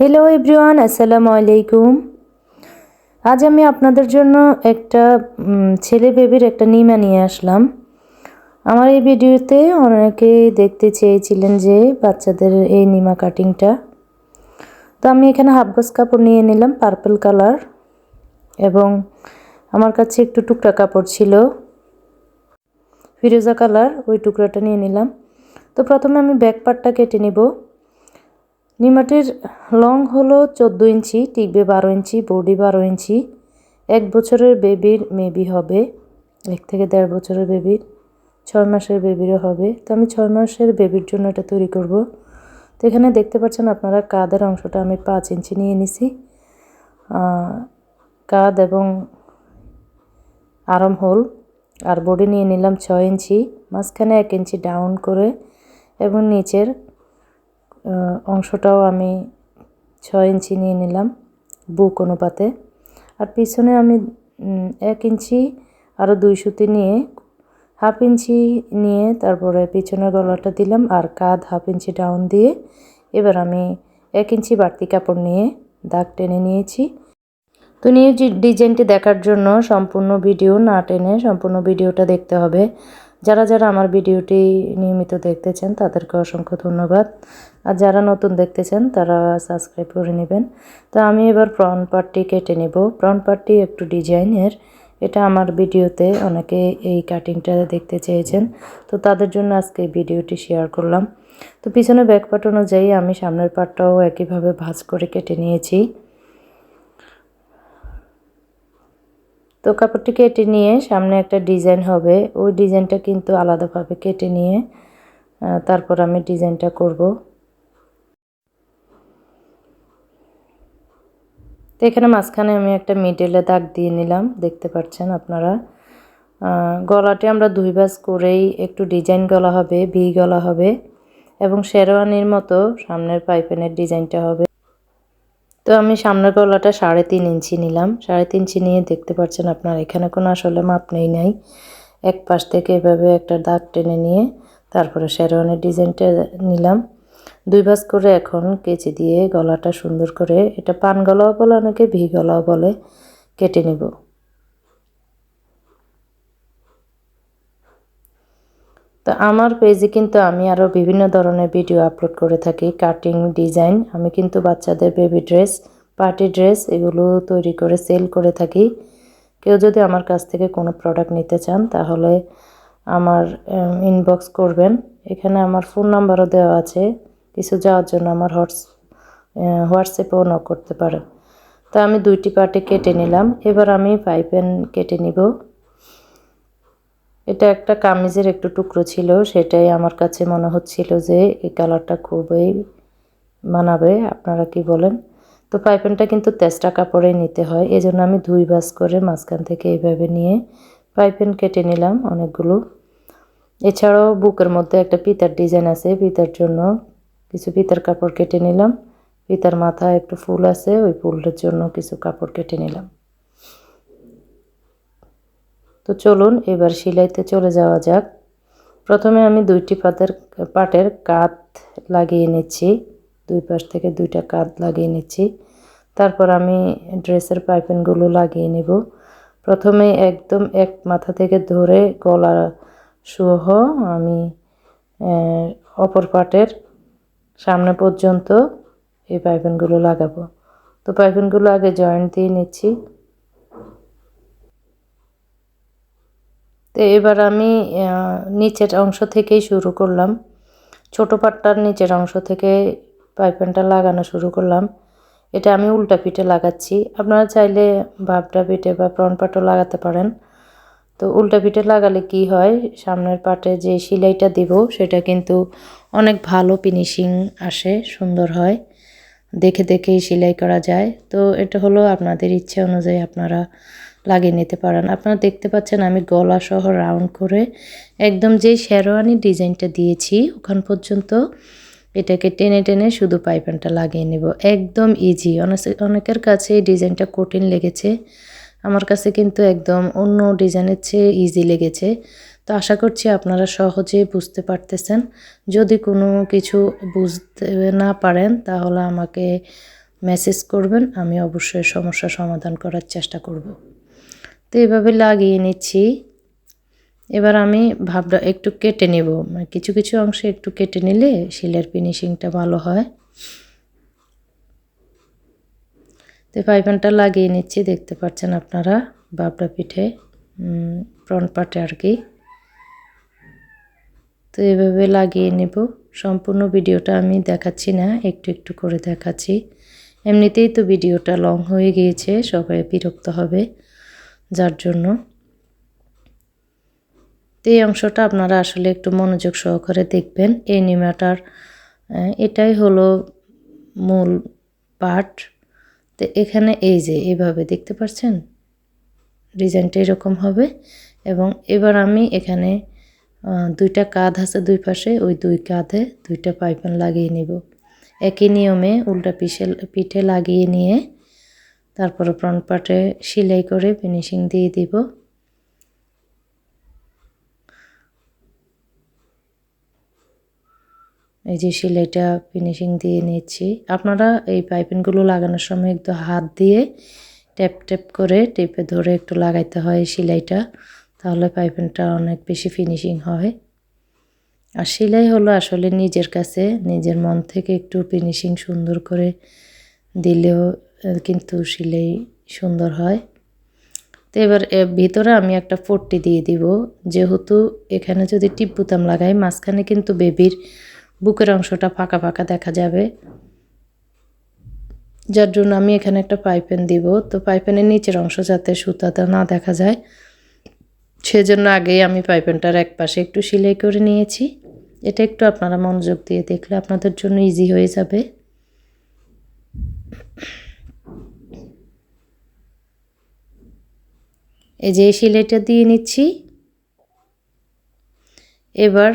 Hello everyone আসসালামু আলাইকুম আজ আমি আপনাদের জন্য একটা ছেলে বেবির একটা নিমা নিয়ে আসলাম। আমার এই ভিডিওতে অনেকে দেখতে চেয়েছিলেন যে বাচ্চাদের এই নিমা কাটিংটা তো আমি এখানে হাফ গজ কাপড় নিয়ে নিলাম পার্পল কালার এবং আমার কাছে একটু টুকরা কাপড় ছিল। ফিরোজা কালার ওই টুকরাটা নিয়ে নিলাম। তো প্রথমে আমি ব্যাক পার্টটা কেটে নিব। নিমাটির লং হলো চোদ্দ ইঞ্চি টিকবে বারো ইঞ্চি, বডি বারো ইঞ্চি। এক বছরের বেবির মেবি হবে, এক থেকে দেড় বছরের বেবির, ছয় মাসের বেবিরও হবে। তো আমি ছয় মাসের বেবির জন্য এটা তৈরি করব। তো এখানে দেখতে পাচ্ছেন আপনারা কাদের অংশটা আমি পাঁচ ইঞ্চি নিয়ে নিছি। কাদ এবং আরাম হোল। আর বডি নিয়ে নিলাম ছয় ইঞ্চি, মাঝখানে এক ইঞ্চি ডাউন করে এবং নিচের অংশটাও আমি ছয় ইঞ্চি নিয়ে নিলাম বুক অনুপাতে। আর পিছনে আমি এক ইঞ্চি আরও দুই সুতি নিয়ে, হাফ ইঞ্চি নিয়ে তারপরে পিছনের গলাটা দিলাম আর কাঁধ হাফ ইঞ্চি ডাউন দিয়ে এবার আমি এক ইঞ্চি বাড়তি কাপড় নিয়ে দাগ টেনে নিয়েছি। তো নিউ ডিজাইনটি দেখার জন্য সম্পূর্ণ ভিডিও না টেনে সম্পূর্ণ ভিডিওটা দেখতে হবে। যারা যারা আমার ভিডিওটি নিয়মিত দেখতেছেন তাদেরকে অসংখ্য ধন্যবাদ। আর যারা নতুন দেখতেছেন তারা সাবস্ক্রাইব করে নেবেন। তো আমি এবার ফ্রন্ট পার্টটি কেটে নেব। ফ্রন্ট পার্টটি একটু ডিজাইনের এটা আমার ভিডিওতে অনেকে এই কাটিংটা দেখতে চেয়েছেন। তো তাদের জন্য আজকে ভিডিওটি শেয়ার করলাম। তো পিছনে ব্যাক পার্ট অনুযায়ী আমি সামনের পার্টটাও একইভাবে ভাঁজ করে কেটে নিয়েছি। তো কাপড়টি কেটে নিয়ে সামনে একটা ডিজাইন হবে। ওই ডিজাইনটা কিন্তু আলাদাভাবে কেটে নিয়ে তারপর আমি ডিজাইনটা করব। তো এখানে মাঝখানে আমি একটা মিডলে দাগ দিয়ে নিলাম, দেখতে পাচ্ছেন আপনারা। গলাটি আমরা দুই ভাঁজ করেই একটু ডিজাইন গলা হবে, ভি গলা হবে, এবং শেরওয়ানির মতো সামনের পাইপেনের ডিজাইনটা হবে। তো আমি সামনের গলাটা সাড়ে তিন ইঞ্চি নিলাম। সাড়ে তিন ইঞ্চি নিয়ে দেখতে পাচ্ছেন আপনার, এখানে কোনো আসলে মাপ নেই, নাই। এক পাশ থেকে এভাবে একটা দাগ টেনে নিয়ে তারপরে শেরওয়ানের ডিজাইনটা নিলাম। দুই ভাঁজ করে এখন কেচি দিয়ে গলাটা সুন্দর করে, এটা পান গলাও বলে, অনেকে ভি গলাও বলে, কেটে নেব। তো আমার পেজে কিন্তু আমি আরও বিভিন্ন ধরনের ভিডিও আপলোড করে থাকি। কাটিং ডিজাইন আমি কিন্তু বাচ্চাদের বেবি ড্রেস পার্টি ড্রেস এগুলো তৈরি করে সেল করে থাকি। কেউ যদি আমার কাছ থেকে কোনো প্রোডাক্ট নিতে চান, তাহলে আমার ইনবক্স করবেন। এখানে আমার ফোন নাম্বারও দেওয়া আছে। কিছু যাওয়ার জন্য আমার হোয়াটস হোয়াটসঅ্যাপেও নক করতে পারেন তো আমি দুইটি পার্টে কেটে নিলাম। এবার আমি পাইপেন কেটে নিব। এটা একটা কামিজের একটু টুকরো ছিল, সেটাই আমার কাছে মনে হচ্ছিল যে এই কালারটা খুবই মানাবে। আপনারা কি বলেন? তো পাইপেনটা কিন্তু তেসটা কাপড়ে নিতে হয় এই জন্য আমি দুই বাস করে মাঝখান থেকে এইভাবে নিয়ে পাইপেন কেটে নিলাম অনেকগুলো। এছাড়াও বুকের মধ্যে একটা পিতার ডিজাইন আছে, পিতার জন্য কিছু পিতার কাপড় কেটে নিলাম। পিতার মাথায় একটু ফুল আছে, ওই ফুলটার জন্য কিছু কাপড় কেটে নিলাম। তো চলুন এবার সেলাইতে চলে যাওয়া যাক। প্রথমে আমি দুইটি পাতের পাটের কাত লাগিয়ে নিচ্ছি। দুই পাশ থেকে দুইটা কাত লাগিয়ে নিচ্ছি। তারপর আমি ড্রেসের পাইপিনগুলো লাগিয়ে নেব। প্রথমে একদম এক মাথা থেকে ধরে গলা সহ আমি অপর পাটের সামনে পর্যন্ত এই পাইপিনগুলো লাগাবো। তো পাইপিনগুলো আগে জয়েন্ট দিয়ে নিচ্ছি। তো এবার আমি নিচের অংশ থেকেই শুরু করলাম। ছোট পাটটার নিচের অংশ থেকে পাইপেনটা লাগানো শুরু করলাম। এটা আমি উল্টা পিঠে লাগাচ্ছি। আপনারা চাইলে ভাবটা পিঠে বা ফ্রন্ট পাটও লাগাতে পারেন। তো উল্টা পিঠে লাগালে কি হয়, সামনের পাটে যে সেলাইটা দিব, সেটা কিন্তু অনেক ভালো ফিনিশিং আসে, সুন্দর হয়। দেখে দেখেই সেলাই করা যায়। তো এটা হলো আপনাদের ইচ্ছে অনুযায়ী আপনারা লাগিয়ে নিতে পারেন। আপনারা দেখতে পাচ্ছেন আমি গলা সহ রাউন্ড করে একদম যেই শেরওয়ানি ডিজাইনটা দিয়েছি, ওখান পর্যন্ত এটাকে টেনে টেনে শুধু পাইপেনটা লাগিয়ে নেব। একদম ইজি অনেকের কাছে এই ডিজাইনটা কঠিন লেগেছে। আমার কাছে কিন্তু একদম অন্য ডিজাইনের চেয়ে ইজি লেগেছে। তো আশা করছি আপনারা সহজে বুঝতে পারতেছেন। যদি কোনো কিছু বুঝতে না পারেন, তাহলে আমাকে মেসেজ করবেন। আমি অবশ্যই সমস্যা সমাধান করার চেষ্টা করব। তো এভাবে লাগিয়ে নিচ্ছি। এবার আমি ভাবটা একটু কেটে নেব। মানে কিছু কিছু অংশে একটু কেটে নিলে শিলের ফিনিশিংটা ভালো হয়। তো পাইপানটা লাগিয়ে নিচ্ছি, দেখতে পাচ্ছেন আপনারা বাবড়া পিঠে ফ্রন্ট পার্টে আর কি। তো এভাবে লাগিয়ে নেব। সম্পূর্ণ ভিডিওটা আমি দেখাচ্ছি না, একটু একটু করে দেখাচ্ছি। এমনিতেই তো ভিডিওটা লং হয়ে গিয়েছে, সবাই বিরক্ত হবে। যার জন্য। তো এই অংশটা আপনারা আসলে একটু মনোযোগ সহকারে দেখবেন। এই নিমাটার এটাই হলো মূল পার্ট তো এখানে এই যে, এভাবে দেখতে পাচ্ছেন? ডিজাইনটা এরকম হবে। এবং এবার আমি এখানে দুইটা কাঁধ আছে দুই পাশে, ওই দুই কাঁধে দুইটা পাইপান লাগিয়ে নিব। একই নিয়মে উল্টা পিঠে পিঠে লাগিয়ে নিয়ে তারপরে ফ্রন্ট পার্টে সেলাই করে ফিনিশিং দিয়ে দিব। এই যে সেলাইটা ফিনিশিং দিয়ে নিচ্ছি। আপনারা এই পাইপিনগুলো লাগানোর সময় একটু হাত দিয়ে ট্যাপ ট্যাপ করে টেপে ধরে একটু লাগাইতে হয় সেলাইটা, তাহলে পাইপিনটা অনেক বেশি ফিনিশিং হয়। আর সেলাই হলো আসলে নিজের কাছে, নিজের মন থেকে একটু ফিনিশিং সুন্দর করে দিলেও কিন্তু সেলাই সুন্দর হয়। তো এবার ভিতরে আমি একটা পট্টি দিয়ে দিব। যেহেতু এখানে যদি টিপ বুতাম লাগাই, মাঝখানে কিন্তু বেবির বুকের অংশটা ফাঁকা ফাঁকা দেখা যাবে। যার জন্য আমি এখানে একটা পাইপেন দিব। তো পাইপেনের নিচের অংশ যাতে সুতাটা না দেখা যায়। সেজন্য আগেই আমি পাইপেনটার এক পাশে একটু সেলাই করে নিয়েছি। এটা একটু আপনারা মনোযোগ দিয়ে দেখলে আপনাদের জন্য ইজি হয়ে যাবে। এই যে সিলাইটা দিয়ে নিচ্ছি। এবার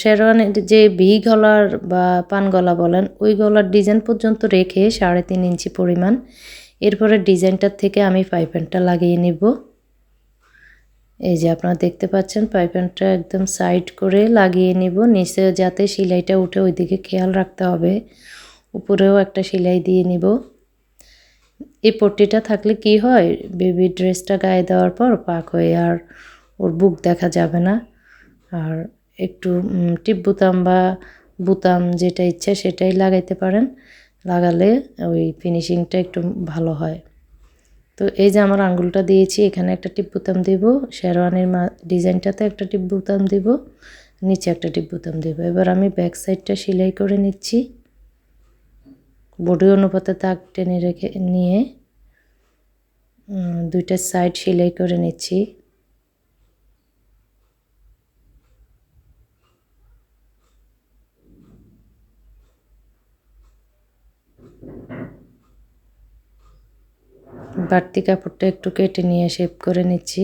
শেরওয়ানের যে ভি গলার বা পান গলা বলেন, ওই গলার ডিজাইন পর্যন্ত রেখে সাড়ে তিন ইঞ্চি পরিমাণ। এরপরে ডিজাইনটার থেকে আমি পাইপ্যানটা লাগিয়ে নিব। এই যে আপনারা দেখতে পাচ্ছেন পাইপ্যানটা একদম সাইড করে লাগিয়ে নিব। নিচে যাতে সেলাইটা উঠে ওইদিকে খেয়াল রাখতে হবে। উপরেও একটা সেলাই দিয়ে নিব। এই পট্টিটা থাকলে কি হয়? বেবি ড্রেসটা গায়ে দেওয়ার পর পাক হয়ে আর ওর বুক দেখা যাবে না। আর একটু টিপ বুতাম বা বুতাম যেটা ইচ্ছা সেটাই লাগাইতে পারেন। লাগালে ওই ফিনিশিংটা একটু ভালো হয়। তো এই যে আমার আঙ্গুলটা দিয়েছি, এখানে একটা টিপ বুতাম দিব। শেরওয়ানির মা, ডিজাইনটাতে একটা টিপ বুতাম দিব। নিচে একটা টিপ বুতাম দিব। এবার আমি ব্যাক সাইডটা সেলাই করে নিচ্ছি। বডি অনুপাতে তাক টেনে রেখে নিয়ে দুইটা সাইড সেলাই করে নিচ্ছি। বাড়তি কাপড়টা একটু কেটে নিয়ে শেপ করে নিচ্ছি।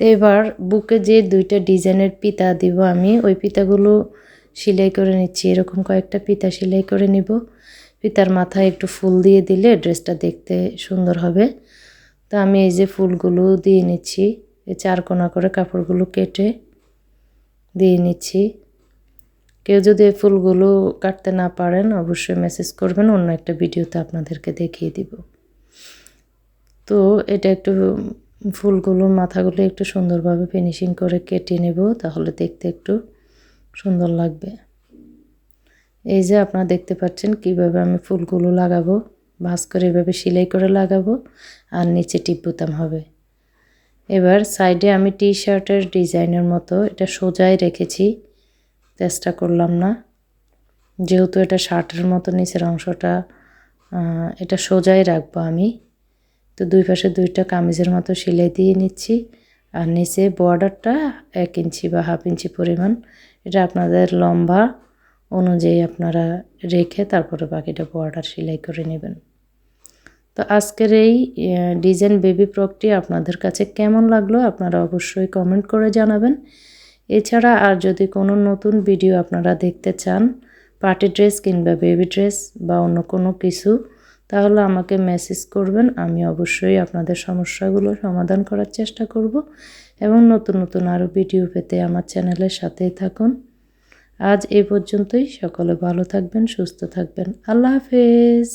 তো এবার বুকে যে দুইটা ডিজাইনের পিতা দিব আমি, ওই পিতাগুলো সেলাই করে নিচ্ছি। এরকম কয়েকটা পিতা সেলাই করে নিব। পিতার মাথায় একটু ফুল দিয়ে দিলে ড্রেসটা দেখতে সুন্দর হবে। তো আমি এই যে ফুলগুলো দিয়ে নিচ্ছি, এই চার কোনা করে কাপড়গুলো কেটে দিয়ে নিচ্ছি। কেউ যদি এই ফুলগুলো কাটতে না পারেন, অবশ্যই মেসেজ করবেন, অন্য একটা ভিডিওতে আপনাদেরকে দেখিয়ে দিব। তো এটা একটু ফুলগুলো মাথাগুলো একটু সুন্দরভাবে ফিনিশিং করে কেটে নেব, তাহলে দেখতে একটু সুন্দর লাগবে। এই যে আপনারা দেখতে পাচ্ছেন কীভাবে আমি ফুলগুলো লাগাবো ভাস করে এভাবে সেলাই করে লাগাবো, আর নিচে টিপ বুতাম হবে। এবার সাইডে আমি টি শার্টের ডিজাইনের মতো এটা সোজাই রেখেছি, চেষ্টা করলাম না। যেহেতু এটা শার্টের মতো, নিচের অংশটা এটা সোজাই রাখব আমি। তো দুই পাশে দুইটা কামিজের মতো সেলাই দিয়ে নিচ্ছি। আর নিচে বর্ডারটা এক ইঞ্চি বা হাফ ইঞ্চি পরিমাণ। এটা আপনাদের লম্বা অনুযায়ী আপনারা রেখে তারপরে বাকিটা বর্ডার সেলাই করে নেবেন। তো আজকের এই ডিজাইন বেবি ফ্রকটি আপনাদের কাছে কেমন লাগল আপনারা অবশ্যই কমেন্ট করে জানাবেন। এছাড়া আর যদি কোনো নতুন ভিডিও আপনারা দেখতে চান পার্টি ড্রেস কিংবা বেবি ড্রেস বা অন্য কোনো কিছু তাহলে আমাকে মেসেজ করবেন, আমি অবশ্যই আপনাদের সমস্যাগুলো সমাধান করার চেষ্টা করব এবং নতুন নতুন আরও ভিডিও পেতে আমার চ্যানেলের সাথেই থাকুন। আজ এ পর্যন্তই, সকলে ভালো থাকবেন, সুস্থ থাকবেন। আল্লাহ হাফেজ।